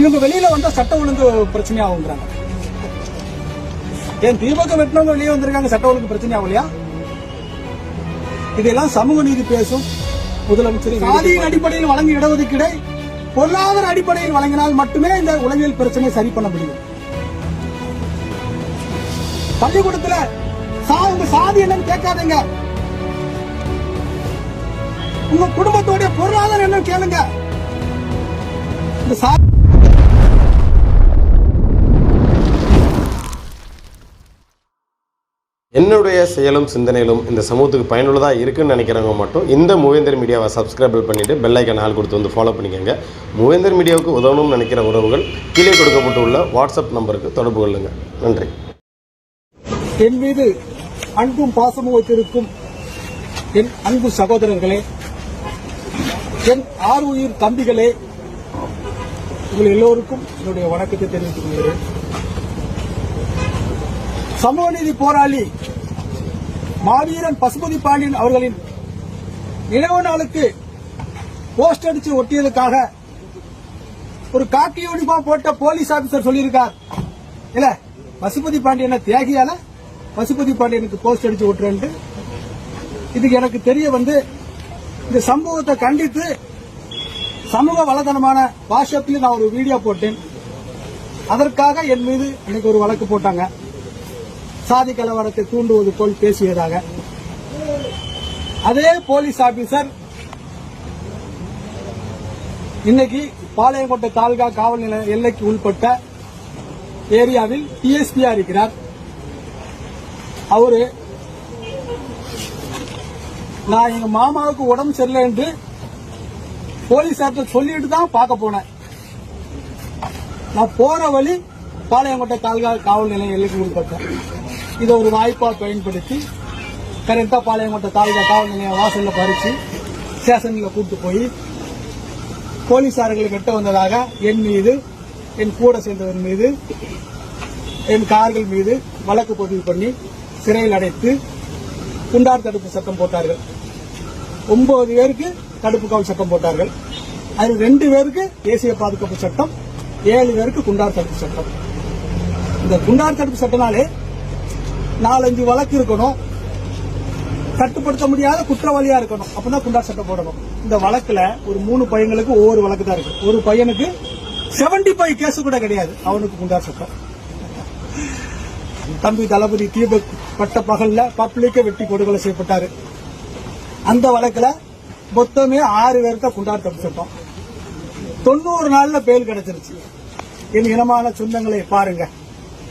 இவங்க வெளியில வந்தா சட்ட ஒழுங்கு பிரச்சனையாகுங்கிறாங்க ஏன் திமுக வெட்டினவங்க வெளியே வந்திருக்காங்க சட்ட ஒழுங்கு பிரச்சனை ஆகலையா இதெல்லாம் சமூக நீதி பேசும் முதலமைச்சர் சாதியின் அடிப்படையில் வழங்கிய இடஒதுக்கீடை பொருளாதார அடிப்படையில் வழங்கினால் மட்டுமே இந்த உளவியல் பிரச்சனையை சரி பண்ண முடியும். பள்ளிக்கூடத்துல உங்க சாதி என்னன்னு கேட்காதீங்க. உங்க குடும்பத்தோட பொருளாதாரம் என்னன்னு கேளுங்க. இந்த சா என்னுடைய செயலும் சிந்தனையிலும் இந்த சமூகத்துக்கு பயனுள்ளதாக இருக்குன்னு நினைக்கிறவங்க மட்டும் இந்த மூவேந்தர் மீடியாவை சப்ஸ்கிரைபிள் பண்ணிவிட்டு பெல்லைக்கன் ஆள் கொடுத்து வந்து ஃபாலோ பண்ணிக்கோங்க. மூவேந்தர் மீடியாவுக்கு உதவணும்னு நினைக்கிற உறவுகள் கீழே கொடுக்கப்பட்டுள்ள வாட்ஸ்அப் நம்பருக்கு தொடர்பு கொள்ளுங்கள் நன்றி. என் மீது அன்பும் பாசமும் வைத்திருக்கும் என் அன்பு சகோதரர்களே என் ஆறு உயிர் தம்பிகளே உங்கள் எல்லோருக்கும் என்னுடைய வணக்கத்தை தெரிவித்துக் கொள்கிறேன். சமூக நீதி போராளி மாவீரன் பசுபதி பாண்டியன் அவர்களின் நினைவு நாளுக்கு போஸ்ட் அடிச்சு ஒட்டியதுக்காக ஒரு காக்கி யூனிஃபார்ம் போட்ட போலீஸ் ஆபீசர் சொல்லியிருக்கார். இல்ல பசுபதி பாண்டியனை தியாகியால? பசுபதி பாண்டியனுக்கு போஸ்ட் அடிச்சு விட்டுறேன்ட்டு இதுக்கு எனக்கு தெரிய வந்து இந்த சம்பவத்தை கண்டித்து சமூக வலைதளமான வாட்ஸ்அப்பில் நான் ஒரு வீடியோ போட்டேன். அதற்காக என் மீது இன்னைக்கு ஒரு வழக்கு போட்டாங்க. சாதி கலவரத்தை தூண்டுவது போல் பேசியதாக. அதே போலீஸ் ஆபீசர் இன்னைக்கு பாளையங்கோட்டை தாலுகா காவல் நிலைய எல்லைக்கு உள்பட்ட ஏரியாவில் டிஎஸ்பியா இருக்கிறார். அவரு நான் எங்க மாமாவுக்கு உடம்பு சரியில்லை என்று போலீசார்ட்ட சொல்லிட்டு தான் பார்க்க போனேன். நான் போற வழி பாளையங்கோட்டை தாலுகா காவல் நிலையம் எல்லைக்கு உட்பட்டேன் இதை ஒரு வாய்ப்பாக பயன்படுத்தி கரெக்டாக பாளையங்கோட்டை தாலுகா காவல் நிலைய வாசலில் பறித்து ஸ்டேஷனில் கூட்டு போய் போலீஸார்கள் வெட்ட வந்ததாக என் மீது என் கூட சேர்ந்தவர் மீது என் கார்கள் மீது வழக்கு பதிவு பண்ணி சிறையில் அடைத்து குண்டார் தடுப்பு சட்டம் போட்டார்கள். ஒன்பது பேருக்கு தடுப்பு காவல் சட்டம் போட்டார்கள். அதில் ரெண்டு பேருக்கு தேசிய பாதுகாப்பு சட்டம் ஏழு பேருக்கு குண்டார் தடுப்பு சட்டம். இந்த குண்டார் தடுப்பு சட்டனாலே நாலஞ்சு வழக்கு இருக்கணும். கட்டுப்படுத்த முடியாத குற்றவாளியா இருக்கணும். அப்பதான் குண்டா சட்டம் போடணும். இந்த வழக்குல ஒரு மூணு பையங்களுக்கு ஒவ்வொரு வழக்கு தான் இருக்கு. ஒரு பையனுக்கு 75 ஃபைவ் கேஸ் கூட கிடையாது. அவனுக்கு குண்டா சட்டம் தம்பி தளபதி தீபக் பட்ட பகல்ல பப்ளிக்க வெட்டி கொடுகொலை செய்யப்பட்டாரு. அந்த வழக்குல மொத்தமே ஆறு பேருக்கு குண்டார் தப்பு சட்டம். தொண்ணூறு நாள்ல பெயில் கிடைச்சிருச்சு. என் இனமான சொந்தங்களை பாருங்க.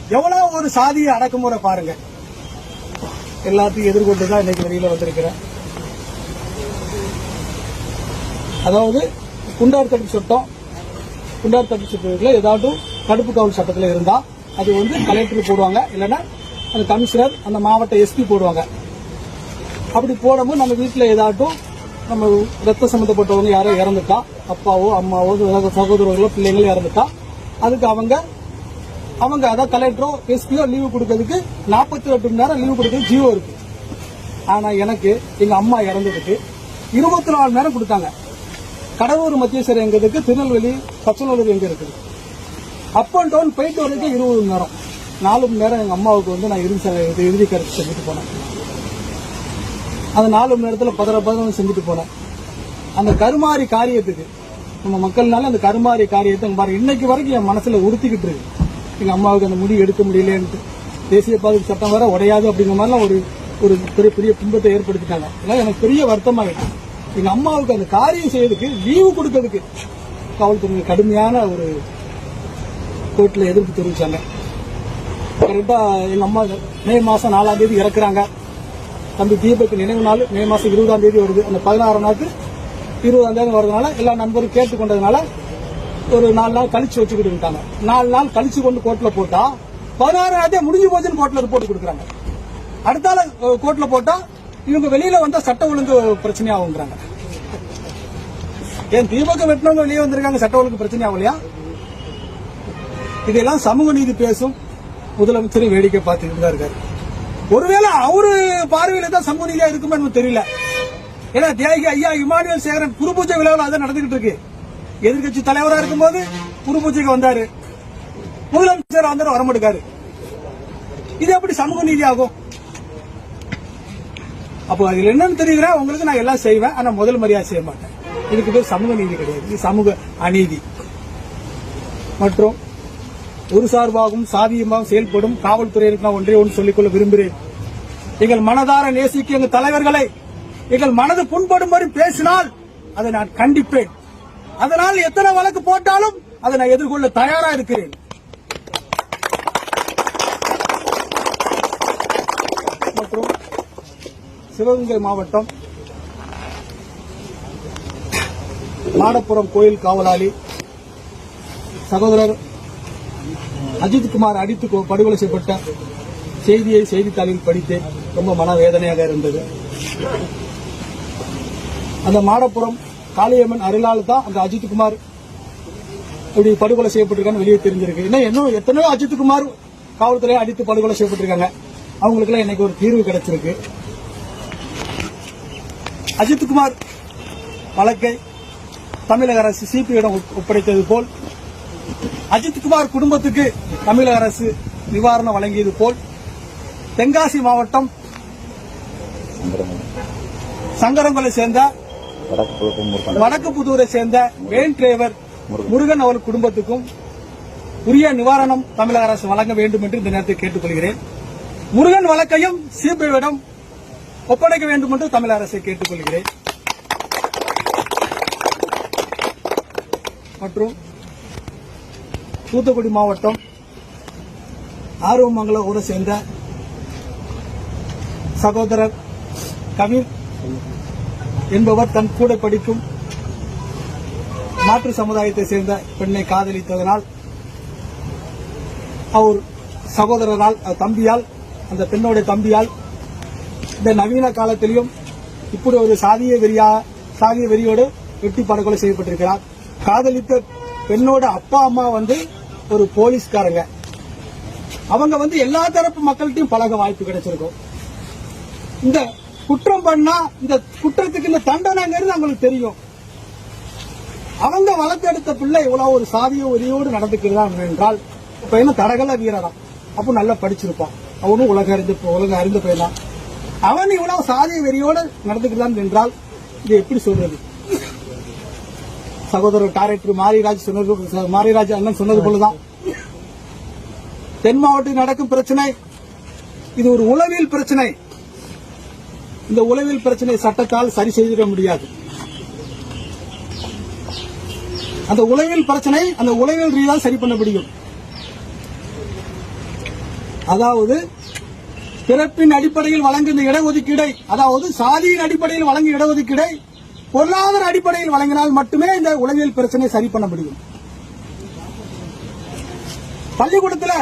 எவ்வளவு ஒரு சாதிய அடக்குமுறை பாருங்க. எல்லாத்தையும் எதிர்கொண்டு தான் இன்னைக்கு வெளியில வந்திருக்கிறேன். அதாவது குண்டார் தடுப்பு சட்டம் குண்டார் தடுப்பு சட்டத்தில் ஏதாவது தடுப்பு காவல் சட்டத்தில் இருந்தா அது வந்து கலெக்டர் போடுவாங்க. இல்லைன்னா அந்த கமிஷனர் அந்த மாவட்ட எஸ்பி போடுவாங்க. அப்படி போடும்போது நம்ம வீட்டில் ஏதாட்டும் நம்ம ரத்த சம்பந்தப்பட்டவங்க யாரோ இறந்துட்டா அப்பாவோ அம்மாவோ சகோதரர்களோ பிள்ளைங்களோ இறந்துட்டா அதுக்கு அவங்க அவங்க அதான் கலெக்டரோ எஸ்பியோ லீவு கொடுக்கறதுக்கு நாற்பத்தி எட்டு மணி நேரம் லீவு கொடுக்கறதுக்கு ஜியோ இருக்கு. ஆனா எனக்கு எங்க அம்மா இறந்ததுக்கு இருபத்தி நாலு மணி நேரம் கொடுத்தாங்க. கடலூர் மத்திய சிறை எங்க இருக்கு திருநெல்வேலி பச்சநல்லூர் எங்க இருக்குது? அப் அண்ட் டவுன் போயிட்டு வரைக்கும் இருபது மணி நேரம். நாலு மணி நேரம் எங்க அம்மாவுக்கு வந்து நான் இறுதி இறுதி கருத்து செஞ்சுட்டு போனேன். அந்த நாலு மணி நேரத்தில் பதற பதற செஞ்சுட்டு போனேன். அந்த கருமாறி காரியத்துக்கு நம்ம மக்கள்னால அந்த கருமாறி காரியத்தை பாருங்க இன்னைக்கு வரைக்கும் என் மனசுல உறுத்திக்கிட்டு இருக்கு. எங்க அம்மாவுக்கு அந்த முடிவு எடுக்க முடியலன்ட்டு. தேசிய பாதுகாப்பு சட்டம் வர உடையாது அப்படிங்கிற மாதிரிலாம் ஒரு ஒரு பெரிய பெரிய துன்பத்தை ஏற்படுத்திட்டாங்க. இதெல்லாம் எனக்கு பெரிய வருத்தமாயிட்டு எங்க அம்மாவுக்கு அந்த காரியம் செய்யறதுக்கு லீவு கொடுக்கறதுக்கு காவல்துறை கடுமையான ஒரு கோர்ட்ல எதிர்ப்பு தெரிவிச்சாங்க. கரெக்டா எங்க அம்மா மே மாசம் நாலாம் தேதி இறக்குறாங்க. தம்பி தீபக் நினைவு நாள் மே மாசம் இருபதாம் தேதி வருது. அந்த பதினாறாம் நாளுக்கு இருபதாம் தேதி வரதுனால எல்லா நண்பரும் கேட்டுக்கொண்டதுனால ஒரு நாலு நாள் கழிச்சு வச்சுக்கிட்டு இருக்காங்க. நாலு நாள் கழிச்சு கொண்டு கோர்ட்ல போட்டா பதினாறு தேதி முடிஞ்சு போச்சுன்னு கோர்ட்ல ரிப்போர்ட் கொடுக்குறாங்க. அடுத்தால கோர்ட்ல போட்டா இவங்க வெளியில வந்தா சட்ட ஒழுங்கு பிரச்சனையாகுங்கிறாங்க ஏன் திமுக வெட்டினவங்க வெளியே வந்திருக்காங்க சட்ட ஒழுங்கு பிரச்சனை ஆகலையா இதெல்லாம் சமூக நீதி பேசும் முதலமைச்சரும் வேடிக்கை பார்த்துக்கிட்டு தான் இருக்காரு. ஒருவேளை அவரு பார்வையில தான் சமூக நீதியா இருக்குமே எனக்கு தெரியல. ஏன்னா தியாகி ஐயா இமானுவேல் சேகரன் குரு பூஜை விழாவில் அதான் நடந்துகிட்டு இருக்கு. எதிர்கட்சி தலைவரா இருக்கும்போது குரு பூஜைக்கு வந்தாரு. முதலமைச்சர் வந்தாரு வரமாட்டுக்காரு இது எப்படி சமூக நீதி ஆகும் அப்போ அதுல என்னன்னு தெரியுதுன்னா உங்களுக்கு நான் எல்லாம் செய்வேன் ஆனா முதல் மரியாதை செய்ய மாட்டேன். இதுக்கு பேர் சமூக நீதி கிடையாது. இது சமூக அநீதி. மற்றும் ஒரு சார்பாகவும் சாதியமாகவும் செயல்படும் காவல்துறையினருக்கு நான் ஒன்றே ஒன்று சொல்லிக்கொள்ள விரும்புகிறேன். எங்கள் மனதார நேசிக்க எங்கள் தலைவர்களை எங்கள் மனது புண்படும்படி பேசினால் அதை நான் கண்டிப்பேன். அதனால் எத்தனை வழக்கு போட்டாலும் அதை நான் எதிர்கொள்ள தயாரா இருக்கிறேன். மற்றும் சிவகங்கை மாவட்டம் மாடப்புறம் கோயில் காவலாளி சகோதரர் அஜித்குமார் அடித்து படுகொலை செய்யப்பட்ட செய்தியை செய்தித்தாளில் படித்தேன். ரொம்ப மனவேதனையாக இருந்தது. அந்த மாடப்புறம் காளியம்மன் அருளால் தான் அந்த அஜித்குமார் இப்படி படுகொலை செய்யப்பட்டிருக்கான்னு வெளியே தெரிஞ்சிருக்கு. இன்னும் இன்னும் எத்தனையோ அஜித்குமார் காவல்துறையை அடித்து படுகொலை செய்யப்பட்டிருக்காங்க. அவங்களுக்குலாம் இன்னைக்கு ஒரு தீர்வு கிடைச்சிருக்கு. அஜித்குமார் வழக்கை தமிழக அரசு சிபிஐடம் ஒப்படைத்தது போல் அஜித்குமார் குடும்பத்துக்கு தமிழக அரசு நிவாரணம் வழங்கியது போல் தென்காசி மாவட்டம் சங்கரங்களை சேர்ந்த வடக்கு புதூரை சேர்ந்த வேன் டிரைவர் முருகன். அவர் குடும்பத்துக்கும் உரிய நிவாரணம் தமிழக அரசு வழங்க வேண்டும் என்று இந்த நேரத்தில் கேட்டுக்கொள்கிறேன். முருகன் வழக்கையும் சிபிஐடம் ஒப்படைக்க வேண்டும் என்று தமிழக அரசை கேட்டுக்கொள்கிறேன். மற்றும் தூத்துக்குடி மாவட்டம் ஆர்வமங்கலம் ஊரை சேர்ந்த சகோதரர் கவிர் என்பவர் தன் கூட படிக்கும் மாற்று சமுதாயத்தை சேர்ந்த பெண்ணை காதலித்ததனால் அவர் சகோதரரால் தம்பியால் அந்த பெண்ணோட தம்பியால் இந்த நவீன காலத்திலையும் இப்படி ஒரு சாதிய வெறியா சாதிய வெறியோடு வெட்டி படுகொலை செய்யப்பட்டிருக்கிறார். காதலித்த பெண்ணோட அப்பா அம்மா வந்து ஒரு போலீஸ்காரங்க. அவங்க வந்து எல்லா தரப்பு மக்கள்கிட்டையும் பழக வாய்ப்பு கிடைச்சிருக்கும். இந்த குற்றம் பண்ணா இந்த குற்றத்துக்கு இந்த தண்டனைங்கிறது அவங்களுக்கு தெரியும். அவங்க வளர்த்தெடுத்த பிள்ளை இவ்வளவு ஒரு சாதிய உரியோடு நடந்துக்கிறான் என்றால் பையனும் தடகள வீரரா அப்போ நல்லா படிச்சிருப்பான். அவனும் உலக அறிந்து உலக அறிந்த பையன் அவன் இவ்வளவு சாதிய வெறியோடு நடந்துக்கிறான் என்றால் இது எப்படி சொல்றது? சகோதரர் டைரக்டர் மாரிராஜ் சொன்னது மாரிராஜ் அண்ணன் சொன்னது போலதான். தென் மாவட்டத்தில் நடக்கும் பிரச்சனை இது ஒரு உளவியல் பிரச்சனை. இந்த உளவியல் பிரச்சனை சட்டத்தால் சரி செய்திட முடியாது. அந்த உளவியல் பிரச்சனை அந்த உளவியல் ரீதியாக சரி பண்ண முடியும். அதாவது பிறப்பின் அடிப்படையில் வழங்குகின்ற இடஒதுக்கீடை அதாவது சாதியின் அடிப்படையில் வழங்கும் இடஒதுக்கீடை பொருளாதார அடிப்படையில் வழங்கினால் மட்டுமே இந்த உளவியல் பிரச்சனை சரி பண்ண முடியும். பள்ளிக்கூடத்துல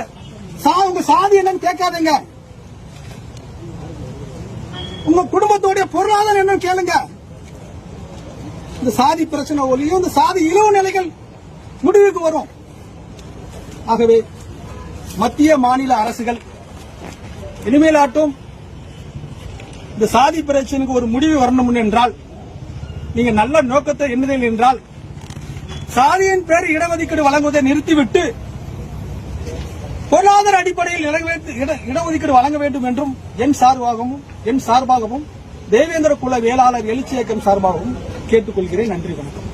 சா உங்க சாதி என்னன்னு கேட்காதீங்க. உங்க குடும்பத்தோடைய பொருளாதாரம் என்னன்னு கேளுங்க. இந்த சாதி பிரச்சனை ஒலியும் இந்த சாதி இழிவு நிலைகள் முடிவுக்கு வரும். ஆகவே மத்திய மாநில அரசுகள் இனிமேலாட்டும் இந்த சாதி பிரச்சனைக்கு ஒரு முடிவு வரணும் என்றால் நீங்க நல்ல நோக்கத்தை எண்ணுதல் என்றால் சாதியின் பேர் இடஒதுக்கீடு வழங்குவதை நிறுத்திவிட்டு பொருளாதார அடிப்படையில் இட- இடஒதுக்கீடு வழங்க வேண்டும் என்றும் என் சார்பாகவும் என் சார்பாகவும் தேவேந்திர குல வேளாளர் எழுச்சி இயக்கம் சார்பாகவும் கேட்டுக்கொள்கிறேன். நன்றி வணக்கம்.